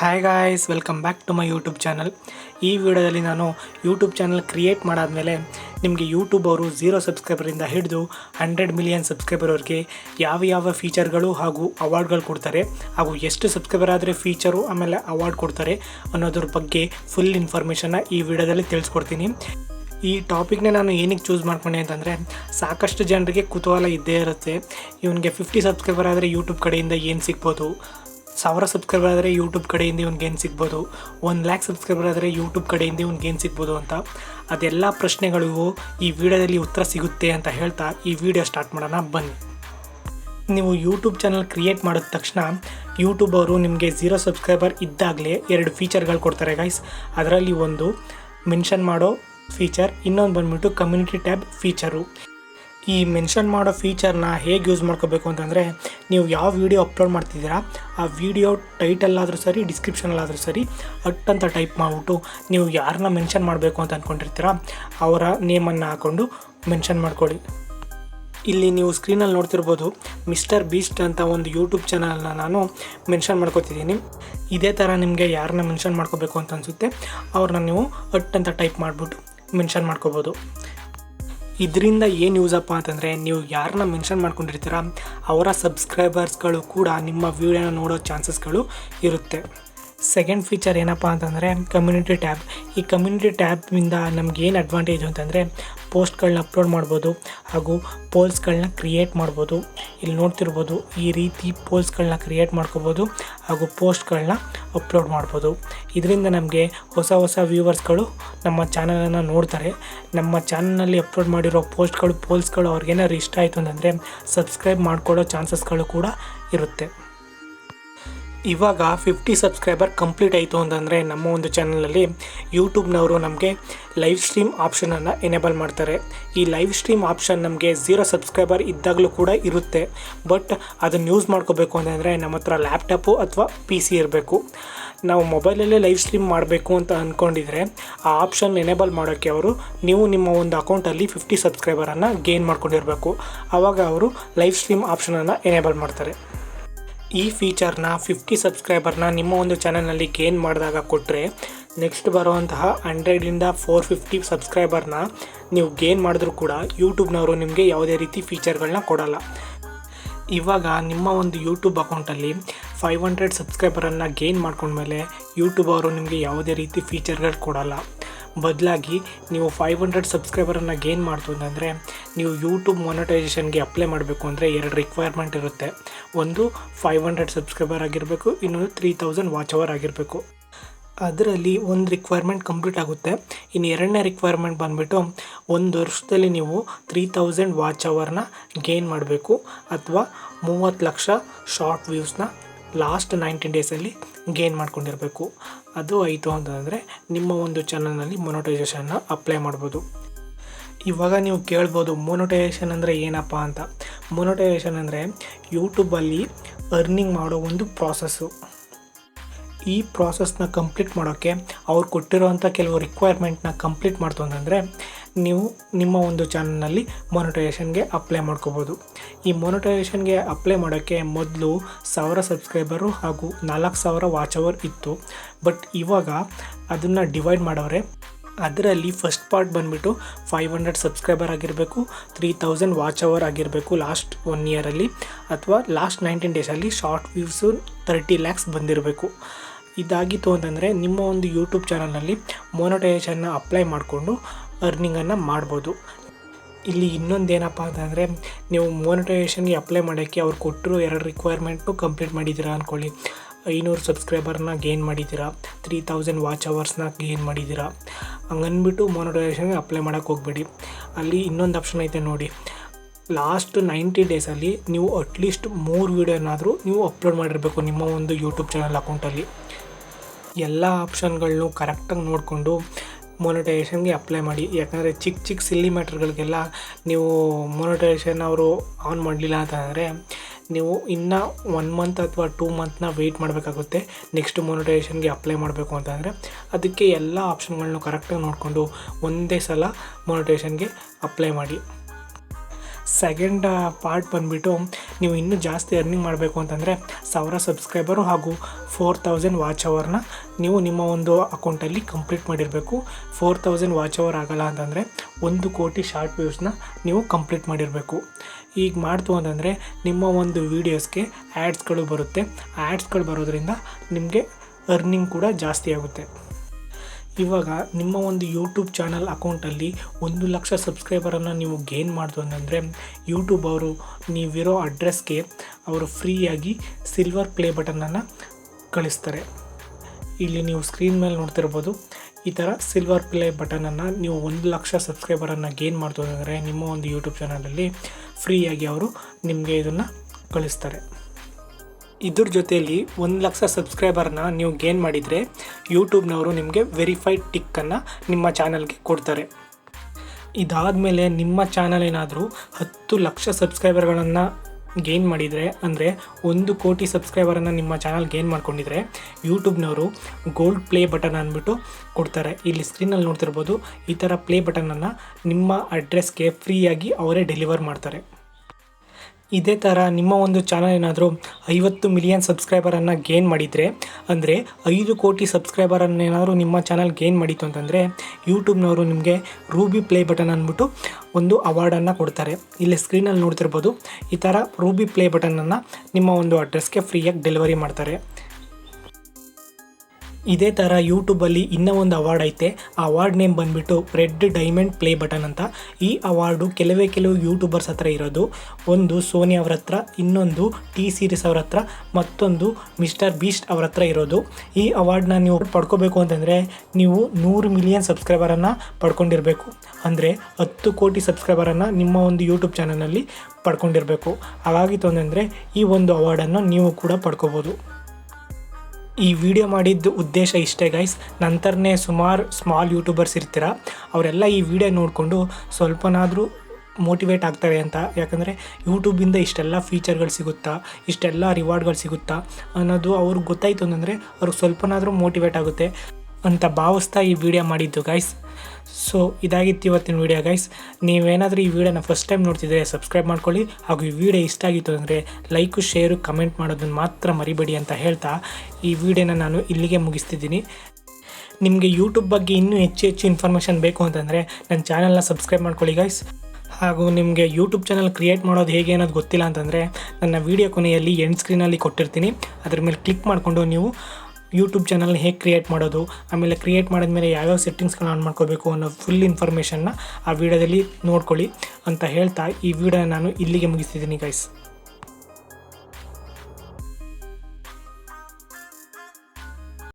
Hi guys welcome back to my YouTube channel ಈ ವಿಡಿಯೋದಲ್ಲಿ ನಾನು ಯೂಟ್ಯೂಬ್ ಚಾನಲ್ ಕ್ರಿಯೇಟ್ ಮಾಡಾದಮೇಲೆ ನಿಮಗೆ ಯೂಟ್ಯೂಬ್ ಅವರು ಝೀರೋ ಸಬ್ಸ್ಕ್ರೈಬರಿಂದ ಹಿಡಿದು ಹಂಡ್ರೆಡ್ ಮಿಲಿಯನ್ ಸಬ್ಸ್ಕ್ರೈಬರ್ವರೆಗೆ ಯಾವ ಯಾವ ಫೀಚರ್ಗಳು ಹಾಗೂ ಅವಾರ್ಡ್ಗಳು ಕೊಡ್ತಾರೆ ಹಾಗೂ ಎಷ್ಟು ಸಬ್ಸ್ಕ್ರೈಬರ್ ಆದರೆ ಫೀಚರು ಆಮೇಲೆ ಅವಾರ್ಡ್ ಕೊಡ್ತಾರೆ ಅನ್ನೋದ್ರ ಬಗ್ಗೆ ಫುಲ್ ಇನ್ಫಾರ್ಮೇಷನ್ನ ಈ ವಿಡಿಯೋದಲ್ಲಿ ತಿಳಿಸ್ಕೊಡ್ತೀನಿ. ಈ ಟಾಪಿಕ್ನೇ ನಾನು ಏನಕ್ಕೆ ಚೂಸ್ ಮಾಡ್ಕೊಂಡೆ ಅಂತಂದರೆ ಸಾಕಷ್ಟು ಜನರಿಗೆ ಕುತೂಹಲ ಇದ್ದೇ ಇರುತ್ತೆ. ಇವನಿಗೆ ಫಿಫ್ಟಿ ಸಬ್ಸ್ಕ್ರೈಬರ್ ಆದರೆ ಯೂಟ್ಯೂಬ್ ಕಡೆಯಿಂದ ಏನು ಸಿಗ್ಬೋದು? ಸಾವಿರ ಸಬ್ಸ್ಕ್ರೈಬರ್ ಆದರೆ ಯೂಟ್ಯೂಬ್ ಕಡೆಯಿಂದ ಇವ್ನಿಗೆ ಗೇನ್ ಸಿಗ್ಬೋದು? ಒಂದು ಲ್ಯಾಕ್ ಸಬ್ಸ್ಕ್ರೈಬರ್ ಆದರೆ ಯೂಟ್ಯೂಬ್ ಕಡೆಯಿಂದ ಇವ್ನಿಗೆ ಗೇನ್ ಸಿಗ್ಬೋದು ಅಂತ. ಅದೆಲ್ಲ ಪ್ರಶ್ನೆಗಳಿಗೂ ಈ ವಿಡಿಯೋದಲ್ಲಿ ಉತ್ತರ ಸಿಗುತ್ತೆ ಅಂತ ಹೇಳ್ತಾ ಈ ವಿಡಿಯೋ ಸ್ಟಾರ್ಟ್ ಮಾಡೋಣ, ಬನ್ನಿ. ನೀವು ಯೂಟ್ಯೂಬ್ ಚಾನಲ್ ಕ್ರಿಯೇಟ್ ಮಾಡಿದ ತಕ್ಷಣ ಯೂಟ್ಯೂಬ್ ಅವರು ನಿಮಗೆ ಝೀರೋ ಸಬ್ಸ್ಕ್ರೈಬರ್ ಇದ್ದಾಗಲೇ ಎರಡು ಫೀಚರ್ಗಳು ಕೊಡ್ತಾರೆ ಗೈಸ್ ಅದರಲ್ಲಿ ಒಂದು ಮೆನ್ಷನ್ ಮಾಡೋ ಫೀಚರ್ ಇನ್ನೊಂದು ಬಂದ್ಬಿಟ್ಟು ಕಮ್ಯುನಿಟಿ ಟ್ಯಾಬ್ ಫೀಚರು ಈ ಮೆನ್ಷನ್ ಮಾಡೋ ಫೀಚರ್ನ ಹೇಗೆ ಯೂಸ್ ಮಾಡ್ಕೋಬೇಕು ಅಂತಂದರೆ, ನೀವು ಯಾವ ವಿಡಿಯೋ ಅಪ್ಲೋಡ್ ಮಾಡ್ತಿದ್ದೀರಾ, ಆ ವಿಡಿಯೋ ಟೈಟಲ್ಲಾದರೂ ಸರಿ ಡಿಸ್ಕ್ರಿಪ್ಷನಲ್ಲಾದರೂ ಸರಿ ಅಟ್ ಅಂತ ಟೈಪ್ ಮಾಡಿಬಿಟ್ಟು ನೀವು ಯಾರನ್ನ ಮೆನ್ಷನ್ ಮಾಡಬೇಕು ಅಂತ ಅಂದ್ಕೊಂಡಿರ್ತೀರಾ ಅವರ ನೇಮನ್ನು ಹಾಕ್ಕೊಂಡು ಮೆನ್ಷನ್ ಮಾಡ್ಕೊಳ್ಳಿ. ಇಲ್ಲಿ ನೀವು ಸ್ಕ್ರೀನಲ್ಲಿ ನೋಡ್ತಿರ್ಬೋದು ಮಿಸ್ಟರ್ ಬೀಸ್ಟ್ ಅಂತ ಒಂದು ಯೂಟ್ಯೂಬ್ ಚಾನಲ್ನ ನಾನು ಮೆನ್ಷನ್ ಮಾಡ್ಕೋತಿದ್ದೀನಿ. ಇದೇ ಥರ ನಿಮಗೆ ಯಾರನ್ನ ಮೆನ್ಷನ್ ಮಾಡ್ಕೋಬೇಕು ಅಂತ ಅನಿಸುತ್ತೆ, ಅವ್ರನ್ನ ನೀವು ಅಟ್ ಅಂತ ಟೈಪ್ ಮಾಡಿಬಿಟ್ಟು ಮೆನ್ಷನ್ ಮಾಡ್ಕೋಬೋದು. ಇದರಿಂದ ಏನು ಯೂಸಪ್ಪ ಅಂತಂದರೆ, ನೀವು ಯಾರನ್ನ ಮೆನ್ಷನ್ ಮಾಡ್ಕೊಂಡಿರ್ತೀರ, ಅವರ ಸಬ್ಸ್ಕ್ರೈಬರ್ಸ್ಗಳು ಕೂಡ ನಿಮ್ಮ ವೀಡಿಯೋನ ನೋಡೋ ಚಾನ್ಸಸ್ಗಳು ಇರುತ್ತೆ. ಸೆಕೆಂಡ್ ಫೀಚರ್ ಏನಪ್ಪ ಅಂತಂದರೆ ಕಮ್ಯುನಿಟಿ ಟ್ಯಾಬ್ ಈ ಕಮ್ಯುನಿಟಿ ಟ್ಯಾಬ್ನಿಂದ ನಮ್ಗೆ ಏನು ಅಡ್ವಾಂಟೇಜು ಅಂತಂದರೆ ಪೋಸ್ಟ್ಗಳನ್ನ ಅಪ್ಲೋಡ್ ಮಾಡ್ಬೋದು, ಹಾಗೂ ಪೋಲ್ಸ್ಗಳನ್ನ ಕ್ರಿಯೇಟ್ ಮಾಡ್ಬೋದು. ಇಲ್ಲಿ ನೋಡ್ತಿರ್ಬೋದು, ಈ ರೀತಿ ಪೋಲ್ಸ್ಗಳನ್ನ ಕ್ರಿಯೇಟ್ ಮಾಡ್ಕೋಬೋದು, ಹಾಗೂ ಪೋಸ್ಟ್ಗಳನ್ನ ಅಪ್ಲೋಡ್ ಮಾಡ್ಬೋದು. ಇದರಿಂದ ನಮಗೆ ಹೊಸ ಹೊಸ ವ್ಯೂವರ್ಸ್ಗಳು ನಮ್ಮ ಚಾನಲನ್ನು ನೋಡ್ತಾರೆ. ನಮ್ಮ ಚಾನಲ್ನಲ್ಲಿ ಅಪ್ಲೋಡ್ ಮಾಡಿರೋ ಪೋಸ್ಟ್ಗಳು ಪೋಲ್ಸ್ಗಳು ಅವ್ರಿಗೇನಾದ್ರು ಇಷ್ಟ ಆಯಿತು ಅಂತಂದರೆ ಸಬ್ಸ್ಕ್ರೈಬ್ ಮಾಡ್ಕೊಳ್ಳೋ ಚಾನ್ಸಸ್ಗಳು ಕೂಡ ಇರುತ್ತೆ. ಇವಾಗ ಫಿಫ್ಟಿ ಸಬ್ಸ್ಕ್ರೈಬರ್ ಕಂಪ್ಲೀಟ್ ಆಯಿತು ಅಂತಂದರೆ ನಮ್ಮ ಒಂದು ಚಾನಲಲ್ಲಿ ಯೂಟ್ಯೂಬ್ನವರು ನಮಗೆ ಲೈವ್ ಸ್ಟ್ರೀಮ್ ಆಪ್ಷನನ್ನು ಎನೇಬಲ್ ಮಾಡ್ತಾರೆ. ಈ ಲೈವ್ ಸ್ಟ್ರೀಮ್ ಆಪ್ಷನ್ ನಮಗೆ ಝೀರೋ ಸಬ್ಸ್ಕ್ರೈಬರ್ ಇದ್ದಾಗಲೂ ಕೂಡ ಇರುತ್ತೆ. ಬಟ್ ಅದನ್ನು ಯೂಸ್ ಮಾಡ್ಕೋಬೇಕು ಅಂತಂದರೆ ನಮ್ಮ ಹತ್ರ ಲ್ಯಾಪ್ಟಾಪು ಅಥವಾ ಪಿ ಸಿ ಇರಬೇಕು. ನಾವು ಮೊಬೈಲಲ್ಲೇ ಲೈವ್ ಸ್ಟ್ರೀಮ್ ಮಾಡಬೇಕು ಅಂತ ಅಂದ್ಕೊಂಡಿದ್ರೆ ಆ ಆಪ್ಷನ್ ಎನೇಬಲ್ ಮಾಡೋಕ್ಕೆ ಅವರು ನೀವು ನಿಮ್ಮ ಒಂದು ಅಕೌಂಟಲ್ಲಿ ಫಿಫ್ಟಿ ಸಬ್ಸ್ಕ್ರೈಬರನ್ನು ಗೇನ್ ಮಾಡ್ಕೊಂಡಿರಬೇಕು. ಆವಾಗ ಅವರು ಲೈವ್ ಸ್ಟ್ರೀಮ್ ಆಪ್ಷನನ್ನು ಎನೇಬಲ್ ಮಾಡ್ತಾರೆ. ಈ ಫೀಚರ್ನ ಫಿಫ್ಟಿ ಸಬ್ಸ್ಕ್ರೈಬರ್ನ ನಿಮ್ಮ ಒಂದು ಚಾನಲ್ನಲ್ಲಿ ಗೇನ್ ಮಾಡಿದಾಗ ಕೊಟ್ಟರೆ ನೆಕ್ಸ್ಟ್ ಬರುವಂತಹ ಹಂಡ್ರೆಡಿಂದ ಫೋರ್ ಫಿಫ್ಟಿ ಸಬ್ಸ್ಕ್ರೈಬರ್ನ ನೀವು ಗೇನ್ ಮಾಡಿದ್ರೂ ಕೂಡ ಯೂಟ್ಯೂಬ್ನವರು ನಿಮಗೆ ಯಾವುದೇ ರೀತಿ ಫೀಚರ್ಗಳನ್ನ ಕೊಡಲ್ಲ. ಇವಾಗ ನಿಮ್ಮ ಒಂದು ಯೂಟ್ಯೂಬ್ ಅಕೌಂಟಲ್ಲಿ ಫೈವ್ ಹಂಡ್ರೆಡ್ ಸಬ್ಸ್ಕ್ರೈಬರನ್ನು ಗೇನ್ ಮಾಡ್ಕೊಂಡ್ಮೇಲೆ ಯೂಟ್ಯೂಬ್ ಅವರು ನಿಮಗೆ ಯಾವುದೇ ರೀತಿ ಫೀಚರ್ಗಳು ಕೊಡಲ್ಲ. ಬದಲಾಗಿ ನೀವು ಫೈವ್ ಹಂಡ್ರೆಡ್ ಸಬ್ಸ್ಕ್ರೈಬರನ್ನು ಗೇನ್ ಮಾಡ್ತು ಅಂತಂದರೆ ನೀವು ಯೂಟ್ಯೂಬ್ ಮೊನಟೈಸೇಷನ್ಗೆ ಅಪ್ಲೈ ಮಾಡಬೇಕು ಅಂದರೆ ಎರಡು ರಿಕ್ವೈರ್ಮೆಂಟ್ ಇರುತ್ತೆ. ಒಂದು ಫೈವ್ ಹಂಡ್ರೆಡ್ ಸಬ್ಸ್ಕ್ರೈಬರ್ ಆಗಿರಬೇಕು, ಇನ್ನೊಂದು ತ್ರೀ ತೌಸಂಡ್ ವಾಚ್ ಅವರ್ ಆಗಿರಬೇಕು. ಅದರಲ್ಲಿ ಒಂದು ರಿಕ್ವೈರ್ಮೆಂಟ್ ಕಂಪ್ಲೀಟ್ ಆಗುತ್ತೆ. ಇನ್ನು ಎರಡನೇ ರಿಕ್ವೈರ್ಮೆಂಟ್ ಬಂದುಬಿಟ್ಟು ಒಂದು ವರ್ಷದಲ್ಲಿ ನೀವು ತ್ರೀ ತೌಸಂಡ್ ವಾಚ್ ಅವರ್ನ ಗೇನ್ ಮಾಡಬೇಕು, ಅಥವಾ ಮೂವತ್ತು ಲಕ್ಷ ಶಾರ್ಟ್ ವ್ಯೂಸ್ನ ಲಾಸ್ಟ್ ನೈನ್ಟೀನ್ ಡೇಸಲ್ಲಿ ಗೇನ್ ಮಾಡ್ಕೊಂಡಿರಬೇಕು. ಅದು ಆಯಿತು ಅಂತಂದರೆ ನಿಮ್ಮ ಒಂದು ಚಾನಲ್ನಲ್ಲಿ ಮೊನೋಟೈಸೇಷನ್ನ ಅಪ್ಲೈ ಮಾಡ್ಬೋದು. ಇವಾಗ ನೀವು ಕೇಳ್ಬೋದು ಮೊನಟೈಸೇಷನ್ ಅಂದರೆ ಏನಪ್ಪ ಅಂತ. ಮೊನಟೈಸೇಷನ್ ಅಂದರೆ ಯೂಟ್ಯೂಬಲ್ಲಿ ಅರ್ನಿಂಗ್ ಮಾಡೋ ಒಂದು ಪ್ರಾಸೆಸ್ಸು ಈ ಪ್ರಾಸೆಸ್ನ ಕಂಪ್ಲೀಟ್ ಮಾಡೋಕ್ಕೆ ಅವ್ರು ಕೊಟ್ಟಿರೋವಂಥ ಕೆಲವು ರಿಕ್ವೈರ್ಮೆಂಟ್ನ ಕಂಪ್ಲೀಟ್ ಮಾಡ್ತು ಅಂತಂದರೆ ನೀವು ನಿಮ್ಮ ಒಂದು ಚಾನಲ್ನಲ್ಲಿ ಮೊನಟೈಸೇಷನ್ಗೆ ಅಪ್ಲೈ ಮಾಡ್ಕೋಬೋದು. ಈ ಮೊನಟೈಸೇಷನ್ಗೆ ಅಪ್ಲೈ ಮಾಡೋಕ್ಕೆ ಮೊದಲು ಸಾವಿರ ಸಬ್ಸ್ಕ್ರೈಬರು ಹಾಗೂ ನಾಲ್ಕು ಸಾವಿರ ವಾಚ್ ಅವರ್ ಇತ್ತು. ಬಟ್ ಇವಾಗ ಅದನ್ನು ಡಿವೈಡ್ ಮಾಡವ್ರೆ ಅದರಲ್ಲಿ ಫಸ್ಟ್ ಪಾರ್ಟ್ ಬಂದುಬಿಟ್ಟು ಫೈವ್ ಹಂಡ್ರೆಡ್ ಸಬ್ಸ್ಕ್ರೈಬರ್ ಆಗಿರಬೇಕು ತ್ರೀ ತೌಸಂಡ್ ವಾಚ್ ಅವರ್ ಆಗಿರಬೇಕು ಲಾಸ್ಟ್ ಒನ್ ಇಯರಲ್ಲಿ ಅಥವಾ ಲಾಸ್ಟ್ ನೈನ್ಟೀನ್ ಡೇಸಲ್ಲಿ ಶಾರ್ಟ್ ವ್ಯೂವ್ಸು ತರ್ಟಿ ಲ್ಯಾಕ್ಸ್ ಬಂದಿರಬೇಕು. ಇದಾಗಿತ್ತು ಅಂತಂದರೆ ನಿಮ್ಮ ಒಂದು ಯೂಟ್ಯೂಬ್ ಚಾನಲ್ನಲ್ಲಿ ಮೊನಟೈಸೇಷನ್ನ ಅಪ್ಲೈ ಮಾಡಿಕೊಂಡು ಅರ್ನಿಂಗನ್ನು ಮಾಡ್ಬೋದು. ಇಲ್ಲಿ ಇನ್ನೊಂದು ಏನಪ್ಪ ಅಂತಂದರೆ, ನೀವು ಮೋನಿಟೈಸೇಷನ್ಗೆ ಅಪ್ಲೈ ಮಾಡೋಕ್ಕೆ ಅವ್ರು ಕೊಟ್ಟಿರೋ ಎರಡು ರಿಕ್ವೈರ್ಮೆಂಟು ಕಂಪ್ಲೀಟ್ ಮಾಡಿದ್ದೀರಾ ಅಂದ್ಕೊಳ್ಳಿ ಐನೂರು ಸಬ್ಸ್ಕ್ರೈಬರ್ನ ಗೇನ್ ಮಾಡಿದ್ದೀರಾ ತ್ರೀ ತೌಸಂಡ್ ವಾಚ್ ಅವರ್ಸ್ನ ಗೇನ್ ಮಾಡಿದ್ದೀರಾ. ಹಂಗನ್ಬಿಟ್ಟು ಮೋನಿಟೈಸೇಷನ್ಗೆ ಅಪ್ಲೈ ಮಾಡೋಕೆ ಹೋಗ್ಬೇಡಿ. ಅಲ್ಲಿ ಇನ್ನೊಂದು ಆಪ್ಷನ್ ಐತೆ ನೋಡಿ. ಲಾಸ್ಟ್ ನೈಂಟಿ ಡೇಸಲ್ಲಿ ನೀವು ಅಟ್ಲೀಸ್ಟ್ ಮೂರು ವೀಡಿಯೋನಾದರೂ ನೀವು ಅಪ್ಲೋಡ್ ಮಾಡಿರಬೇಕು ನಿಮ್ಮ ಒಂದು ಯೂಟ್ಯೂಬ್ ಚಾನಲ್ ಅಕೌಂಟಲ್ಲಿ ಎಲ್ಲ ಆಪ್ಷನ್ಗಳನ್ನೂ ಕರೆಕ್ಟಾಗಿ ನೋಡಿಕೊಂಡು ಮೊನಟೈಸೇಷನ್ಗೆ ಅಪ್ಲೈ ಮಾಡಿ. ಯಾಕಂದರೆ ಚಿಕ್ಕ ಚಿಕ್ಕ ಸಿಲ್ಲಿ ಮ್ಯಾಟ್ರ್ಗಳಿಗೆಲ್ಲ ನೀವು ಮೊನಿಟೈಸೇಷನ್ ಅವರು ಆನ್ ಮಾಡಲಿಲ್ಲ ಅಂತಂದರೆ ನೀವು ಇನ್ನೂ ಒನ್ ಮಂತ್ ಅಥವಾ ಟೂ ಮಂತ್ನ ವೆಯ್ಟ್ ಮಾಡಬೇಕಾಗುತ್ತೆ. ನೆಕ್ಸ್ಟ್ ಮೊನಿಟೈಸೇಷನ್ಗೆ ಅಪ್ಲೈ ಮಾಡಬೇಕು ಅಂತಂದರೆ ಅದಕ್ಕೆ ಎಲ್ಲ ಆಪ್ಷನ್ಗಳನ್ನೂ ಕರೆಕ್ಟಾಗಿ ನೋಡಿಕೊಂಡು ಒಂದೇ ಸಲ ಮೊನಿಟೈಸೇಷನ್ಗೆ ಅಪ್ಲೈ ಮಾಡಿ. ಸೆಕೆಂಡ್ ಪಾರ್ಟ್ ಬಂದುಬಿಟ್ಟು ನೀವು ಇನ್ನೂ ಜಾಸ್ತಿ ಅರ್ನಿಂಗ್ ಮಾಡಬೇಕು ಅಂತಂದರೆ ಸಾವಿರ ಸಬ್ಸ್ಕ್ರೈಬರು ಹಾಗೂ ಫೋರ್ ತೌಸಂಡ್ ವಾಚ್ ಅವರ್ನ ನೀವು ನಿಮ್ಮ ಒಂದು ಅಕೌಂಟಲ್ಲಿ ಕಂಪ್ಲೀಟ್ ಮಾಡಿರಬೇಕು. ಫೋರ್ ತೌಸಂಡ್ ವಾಚ್ ಅವರ್ ಆಗಲ್ಲ ಅಂತಂದರೆ ಒಂದು ಕೋಟಿ ಶಾರ್ಟ್ ವ್ಯೂಸ್ನ ನೀವು ಕಂಪ್ಲೀಟ್ ಮಾಡಿರಬೇಕು. ಈಗ ಮಾಡ್ತು ಅಂತಂದರೆ ನಿಮ್ಮ ಒಂದು ವೀಡಿಯೋಸ್ಗೆ ಆ್ಯಡ್ಸ್ಗಳು ಬರುತ್ತೆ. ಆ್ಯಡ್ಸ್ಗಳು ಬರೋದ್ರಿಂದ ನಿಮಗೆ ಅರ್ನಿಂಗ್ ಕೂಡ ಜಾಸ್ತಿ ಆಗುತ್ತೆ. ಇವಾಗ ನಿಮ್ಮ ಒಂದು ಯೂಟ್ಯೂಬ್ ಚಾನಲ್ ಅಕೌಂಟಲ್ಲಿ ಒಂದು ಲಕ್ಷ ಸಬ್ಸ್ಕ್ರೈಬರನ್ನು ನೀವು ಗೇನ್ ಮಾಡ್ತು ಅಂತಂದರೆ ಯೂಟ್ಯೂಬ್ ಅವರು ನೀವಿರೋ ಅಡ್ರೆಸ್ಗೆ ಅವರು ಫ್ರೀಯಾಗಿ ಸಿಲ್ವರ್ ಪ್ಲೇ ಬಟನನ್ನು ಕಳಿಸ್ತಾರೆ. ಇಲ್ಲಿ ನೀವು ಸ್ಕ್ರೀನ್ ಮೇಲೆ ನೋಡ್ತಿರ್ಬೋದು. ಈ ಥರ ಸಿಲ್ವರ್ ಪ್ಲೇ ಬಟನನ್ನು ನೀವು ಒಂದು ಲಕ್ಷ ಸಬ್ಸ್ಕ್ರೈಬರನ್ನು ಗೇನ್ ಮಾಡ್ತು ಅಂದರೆ ನಿಮ್ಮ ಒಂದು ಯೂಟ್ಯೂಬ್ ಚಾನಲಲ್ಲಿ ಫ್ರೀಯಾಗಿ ಅವರು ನಿಮಗೆ ಇದನ್ನು ಕಳಿಸ್ತಾರೆ. ಇದ್ರ ಜೊತೆಯಲ್ಲಿ ಒಂದು ಲಕ್ಷ ಸಬ್ಸ್ಕ್ರೈಬರ್ನ ನೀವು ಗೇನ್ ಮಾಡಿದರೆ ಯೂಟ್ಯೂಬ್ನವರು ನಿಮಗೆ ವೆರಿಫೈಡ್ ಟಿಕ್ಕನ್ನು ನಿಮ್ಮ ಚಾನಲ್ಗೆ ಕೊಡ್ತಾರೆ. ಇದಾದ ಮೇಲೆ ನಿಮ್ಮ ಚಾನಲ್ ಏನಾದರೂ ಹತ್ತು ಲಕ್ಷ ಸಬ್ಸ್ಕ್ರೈಬರ್ಗಳನ್ನು ಗೇನ್ ಮಾಡಿದರೆ, ಅಂದರೆ ಒಂದು ಕೋಟಿ ಸಬ್ಸ್ಕ್ರೈಬರನ್ನು ನಿಮ್ಮ ಚಾನಲ್ ಗೇನ್ ಮಾಡ್ಕೊಂಡಿದ್ರೆ ಯೂಟ್ಯೂಬ್ನವರು ಗೋಲ್ಡ್ ಪ್ಲೇ ಬಟನ್ ಅಂದ್ಬಿಟ್ಟು ಕೊಡ್ತಾರೆ. ಇಲ್ಲಿ ಸ್ಕ್ರೀನಲ್ಲಿ ನೋಡ್ತಿರ್ಬೋದು ಈ ಥರ ಪ್ಲೇ ಬಟನನ್ನು ನಿಮ್ಮ ಅಡ್ರೆಸ್ಗೆ ಫ್ರೀಯಾಗಿ ಅವರೇ ಡೆಲಿವರ್ ಮಾಡ್ತಾರೆ. ಇದೇ ಥರ ನಿಮ್ಮ ಒಂದು ಚಾನಲ್ ಏನಾದರೂ ಐವತ್ತು ಮಿಲಿಯನ್ ಸಬ್ಸ್ಕ್ರೈಬರನ್ನು ಗೇನ್ ಮಾಡಿದರೆ, ಅಂದರೆ ಐದು ಕೋಟಿ ಸಬ್ಸ್ಕ್ರೈಬರನ್ನು ಏನಾದರೂ ನಿಮ್ಮ ಚಾನಲ್ ಗೇನ್ ಮಾಡಿತ್ತು ಅಂತಂದರೆ ಯೂಟ್ಯೂಬ್ನವರು ನಿಮಗೆ ರೂಬಿ ಪ್ಲೇ ಬಟನ್ ಅಂದ್ಬಿಟ್ಟು ಒಂದು ಅವಾರ್ಡನ್ನು ಕೊಡ್ತಾರೆ. ಇಲ್ಲಿ ಸ್ಕ್ರೀನಲ್ಲಿ ನೋಡ್ತಿರ್ಬೋದು. ಈ ಥರ ರೂಬಿ ಪ್ಲೇ ಬಟನನ್ನು ನಿಮ್ಮ ಒಂದು ಅಡ್ರೆಸ್ಗೆ ಫ್ರೀಯಾಗಿ ಡೆಲಿವರಿ ಮಾಡ್ತಾರೆ. ಇದೇ ಥರ ಯೂಟ್ಯೂಬಲ್ಲಿ ಇನ್ನೂ ಒಂದು ಅವಾರ್ಡ್ ಐತೆ. ಆ ಅವಾರ್ಡ್ ನೇಮ್ ಬಂದುಬಿಟ್ಟು ರೆಡ್ ಡೈಮಂಡ್ ಪ್ಲೇ ಬಟನ್ ಅಂತ. ಈ ಅವಾರ್ಡು ಕೆಲವೇ ಕೆಲವು ಯೂಟ್ಯೂಬರ್ಸ್ ಹತ್ರ ಇರೋದು. ಒಂದು ಸೋನಿ ಅವ್ರ ಹತ್ರ, ಇನ್ನೊಂದು ಟಿ ಸೀರೀಸ್ ಅವ್ರ ಹತ್ರ, ಮತ್ತೊಂದು ಮಿಸ್ಟರ್ ಬೀಸ್ಟ್ ಅವ್ರ ಹತ್ರ ಇರೋದು. ಈ ಅವಾರ್ಡ್ನ ನೀವು ಪಡ್ಕೋಬೇಕು ಅಂತಂದರೆ ನೀವು ನೂರು ಮಿಲಿಯನ್ ಸಬ್ಸ್ಕ್ರೈಬರನ್ನು ಪಡ್ಕೊಂಡಿರಬೇಕು. ಅಂದರೆ ಹತ್ತು ಕೋಟಿ ಸಬ್ಸ್ಕ್ರೈಬರನ್ನು ನಿಮ್ಮ ಒಂದು ಯೂಟ್ಯೂಬ್ ಚಾನಲಲ್ಲಿ ಪಡ್ಕೊಂಡಿರಬೇಕು. ಹಾಗಾಗಿತ್ತು ಅಂತಂದರೆ ಈ ಒಂದು ಅವಾರ್ಡನ್ನು ನೀವು ಕೂಡ ಪಡ್ಕೋಬೋದು. ಈ ವಿಡಿಯೋ ಮಾಡಿದ್ದು ಉದ್ದೇಶ ಇಷ್ಟೇ ಗೈಸ್ ನಂತರನೇ ಸುಮಾರು ಸ್ಮಾಲ್ ಯೂಟ್ಯೂಬರ್ಸ್ ಇರ್ತೀರ, ಅವರೆಲ್ಲ ಈ ವಿಡಿಯೋ ನೋಡಿಕೊಂಡು ಸ್ವಲ್ಪನಾದರೂ ಮೋಟಿವೇಟ್ ಆಗ್ತಾರೆ ಅಂತ. ಯಾಕಂದರೆ ಯೂಟ್ಯೂಬಿಂದ ಇಷ್ಟೆಲ್ಲ ಫೀಚರ್ಗಳು ಸಿಗುತ್ತಾ, ಇಷ್ಟೆಲ್ಲ ರಿವಾರ್ಡ್ಗಳು ಸಿಗುತ್ತಾ ಅನ್ನೋದು ಅವ್ರಿಗೆ ಗೊತ್ತಾಯಿತು ಅಂತಂದರೆ ಅವ್ರಿಗೆ ಸ್ವಲ್ಪನಾದರೂ ಮೋಟಿವೇಟ್ ಆಗುತ್ತೆ. ಅಂತ ಭಾವಿಸ್ತಾ ಈ ವಿಡಿಯೋ ಮಾಡಿದ್ದು ಗೈಸ್ ಸೊ ಇದಾಗಿತ್ತು ಇವತ್ತಿನ ವಿಡಿಯೋ ಗೈಸ್ ನೀವೇನಾದರೂ ಈ ವಿಡಿಯೋನ ಫಸ್ಟ್ ಟೈಮ್ ನೋಡ್ತಿದ್ರೆ ಸಬ್ಸ್ಕ್ರೈಬ್ ಮಾಡ್ಕೊಳ್ಳಿ. ಹಾಗೂ ಈ ವಿಡಿಯೋ ಇಷ್ಟ ಆಗಿತ್ತು ಅಂದರೆ ಲೈಕು ಶೇರು ಕಮೆಂಟ್ ಮಾಡೋದನ್ನು ಮಾತ್ರ ಮರಿಬೇಡಿ ಅಂತ ಹೇಳ್ತಾ ಈ ವಿಡಿಯೋನ ನಾನು ಇಲ್ಲಿಗೆ ಮುಗಿಸ್ತಿದ್ದೀನಿ. ನಿಮಗೆ ಯೂಟ್ಯೂಬ್ ಬಗ್ಗೆ ಇನ್ನೂ ಹೆಚ್ಚು ಹೆಚ್ಚು ಇನ್ಫಾರ್ಮೇಷನ್ ಬೇಕು ಅಂತಂದರೆ ನನ್ನ ಚಾನಲ್ನ ಸಬ್ಸ್ಕ್ರೈಬ್ ಮಾಡ್ಕೊಳ್ಳಿ ಗೈಸ್ ಹಾಗೂ ನಿಮಗೆ ಯೂಟ್ಯೂಬ್ ಚಾನಲ್ ಕ್ರಿಯೇಟ್ ಮಾಡೋದು ಹೇಗೆ ಅನ್ನೋದು ಗೊತ್ತಿಲ್ಲ ಅಂತಂದರೆ ನನ್ನ ವೀಡಿಯೋ ಕೊನೆಯಲ್ಲಿ ಎಂಡ್ ಸ್ಕ್ರೀನಲ್ಲಿ ಕೊಟ್ಟಿರ್ತೀನಿ. ಅದ್ರ ಮೇಲೆ ಕ್ಲಿಕ್ ಮಾಡಿಕೊಂಡು ನೀವು ಯೂಟ್ಯೂಬ್ ಚಾನಲ್ನ ಹೇಗೆ ಕ್ರಿಯೇಟ್ ಮಾಡೋದು, ಆಮೇಲೆ ಕ್ರಿಯೇಟ್ ಮಾಡಿದ್ಮೇಲೆ ಯಾವ್ಯಾವ ಸೆಟ್ಟಿಂಗ್ಸ್ಗಳನ್ನ ಆನ್ ಮಾಡ್ಕೋಬೇಕು ಅನ್ನೋ ಫುಲ್ ಇನ್ಫಾರ್ಮೇಷನ್ನ ಆ ವಿಡಿಯೋದಲ್ಲಿ ನೋಡ್ಕೊಳ್ಳಿ ಅಂತ ಹೇಳ್ತಾ ಈ ವಿಡಿಯೋನ ನಾನು ಇಲ್ಲಿಗೆ ಮುಗಿಸ್ತಿದ್ದೀನಿ ಗೈಸ್